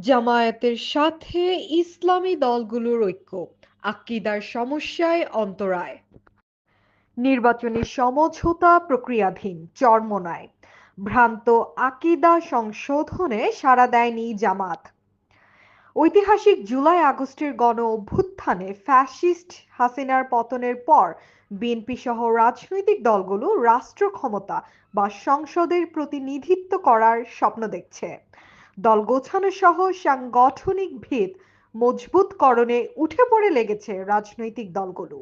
জামায়াতের সাথে ইসলামী দলগুলোর ঐক্য, আকিদার সমস্যায় অন্তরায়। নির্বাচনী সমঝোতা প্রক্রিয়াধীন, চরমোনায়। ভ্রান্ত আকিদা সংশোধনে সাড়া দেয়নি জামাত। ঐতিহাসিক জুলাই আগস্টের গণ অভ্যুত্থানে ফ্যাসিস্ট হাসিনার পতনের পর বিএনপি সহ রাজনৈতিক দলগুলো রাষ্ট্র ক্ষমতা বা সংসদের প্রতিনিধিত্ব করার স্বপ্ন দেখছে। দল গোছানো সহ সাংগঠনিক ভিত মজবুতকরণে উঠে পড়ে লেগেছে রাজনৈতিক দলগুলো।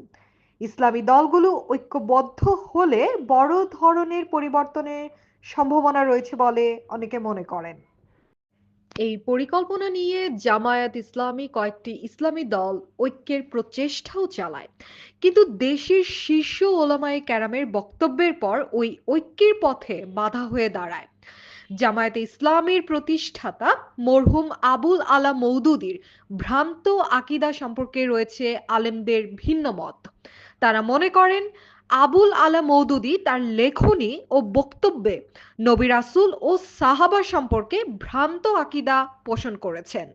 ইসলামী দলগুলো ঐক্যবদ্ধ হলে বড় ধরনের পরিবর্তনের সম্ভাবনা রয়েছে বলে অনেকে মনে করেন। এই পরিকল্পনা নিয়ে জামায়াত ইসলামী কয়েকটি ইসলামী দল ঐক্যের প্রচেষ্টাও চালায়। কিন্তু দেশের শীর্ষ ওলামায়ে ক্যারামের বক্তব্যের পর ওই ঐক্যের পথে বাধা হয়ে দাঁড়ায়। জামায়াতে ইসলামের প্রতিষ্ঠাতা মরহুম আবুল আলা মৌদুদির ভ্রান্ত আকিদা সম্পর্কে রয়েছে আলেমদের ভিন্ন মত। তারা মনে করেন, আবুল আলা মৌদুদি তার লেখনী ও বক্তব্যে নবী রাসুল ও সাহাবা সম্পর্কে ভ্রান্ত আকিদা পোষণ করেছেন,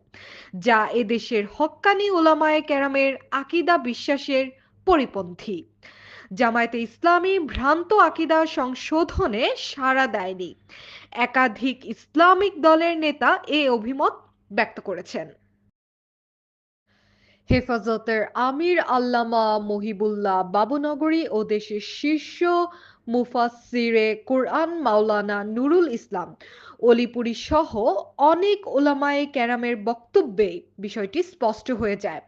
যা এদেশের হক্কানি ওলামায়ে কেরামের আকিদা বিশ্বাসের পরিপন্থী। জামায়াতে ইসলামী ভ্রান্ত আকিদা সংশোধনে সাড়া দেয়নি। একাধিক ইসলামিক দলের নেতা এ অভিমত ব্যক্ত করেছেন। হেফাজতের আমির আল্লামা মহিবুল্লাহ বাবুনগরী ও দেশের শীর্ষ মুফাসিরে কোরআন মাওলানা নুরুল ইসলাম। অলিপুরি সহ অনেক ওলামায়ে ক্যারামের বক্তব্যে বিষয়টি স্পষ্ট হয়ে যায়।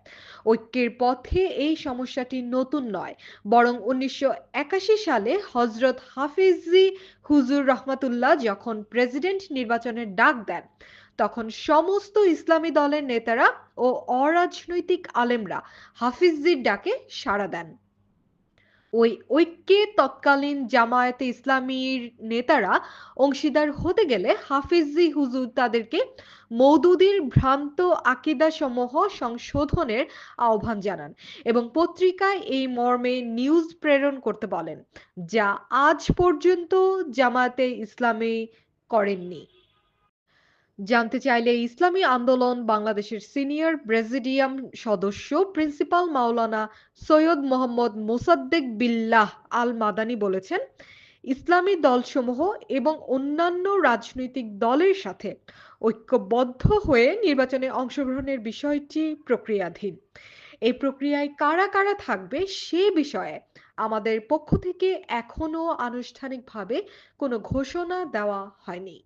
ঐক্যের পথে এই সমস্যাটি নতুন নয়, বরং উনিশশো একাশি সালে হজরত হাফিজি হুজুর রহমাতুল্লাহ যখন প্রেসিডেন্ট নির্বাচনের ডাক দেন, তখন সমস্ত ইসলামী দলের নেতারা ও অরাজনৈতিক আলেমরা হাফিজজির ডাকে সাড়া দেন। ওই ঐক্যে তৎকালীন জামায়াতে ইসলামীর নেতারা অংশীদার হতে গেলে হাফিজি হুজুর তাদেরকে মৌদুদির ভ্রান্ত আকিদা সমূহ সংশোধনের আহ্বান জানান এবং পত্রিকায় এই মর্মে নিউজ প্রেরণ করতে বলেন, যা আজ পর্যন্ত জামায়াতে ইসলামী করেননি। জানতে চাইলে ইসলামী আন্দোলন বাংলাদেশের সিনিয়র প্রেসিডিয়াম সদস্য প্রিন্সিপাল মাওলানা সৈয়দ মোহাম্মদ মোসাদ্দেক বিল্লাহ আল মাদানি বলেছেন, ইসলামী দলসমূহ এবং অন্যান্য রাজনৈতিক দলের সাথে ঐক্যবদ্ধ হয়ে নির্বাচনে অংশগ্রহণের বিষয়টি প্রক্রিয়াধীন। এই প্রক্রিয়ায় কারা কারা থাকবে সে বিষয়ে আমাদের পক্ষ থেকে এখনও আনুষ্ঠানিকভাবে কোনো ঘোষণা দেওয়া হয়নি।